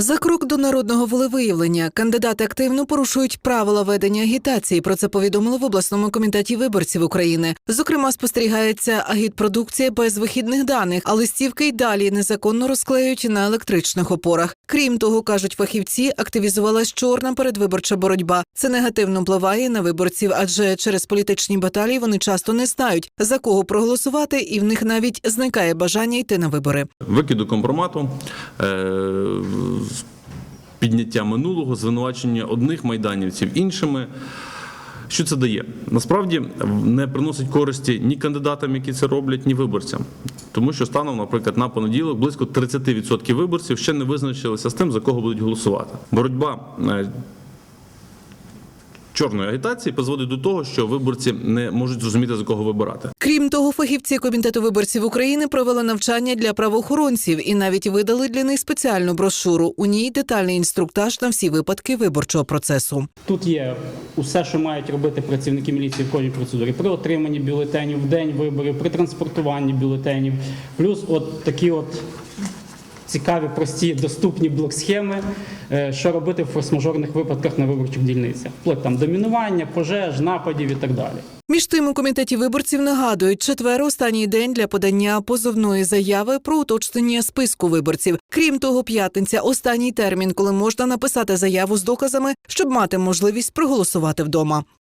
За крок до народного волевиявлення кандидати активно порушують правила ведення агітації. Про це повідомили в обласному комітеті виборців України. Зокрема, спостерігається агітпродукція без вихідних даних, а листівки й далі незаконно розклеюють на електричних опорах. Крім того, кажуть фахівці, активізувалась чорна передвиборча боротьба. Це негативно впливає на виборців, адже через політичні баталії вони часто не знають за кого проголосувати, і в них навіть зникає бажання йти на вибори. викиду компромату, е, підняття минулого, звинувачення одних майданівців іншими. Що це дає? Насправді не приносить користі ні кандидатам, які це роблять, ні виборцям. Тому що станом, наприклад, на понеділок близько 30% виборців ще не визначилися з тим, за кого будуть голосувати. Боротьба е, чорної агітації призводить до того, що виборці не можуть зрозуміти, за кого вибирати. Крім того, фахівці комітету виборців України провели навчання для правоохоронців і навіть видали для них спеціальну брошуру. У ній детальний інструктаж на всі випадки виборчого процесу. Тут є усе, що мають робити працівники міліції в кожній процедурі при отриманні бюлетенів в день виборів, при транспортуванні бюлетенів, плюс от такі от. Цікаві, прості, доступні блок-схеми, е, що робити в форс-мажорних випадках на виборчих дільницях, вплоть там до мінування, пожеж, нападів і так далі. Між тим у комітеті виборців нагадують, четвер останній день для подання позовної заяви про уточнення списку виборців. Крім того, п'ятниця останній термін, коли можна написати заяву з доказами, щоб мати можливість проголосувати вдома.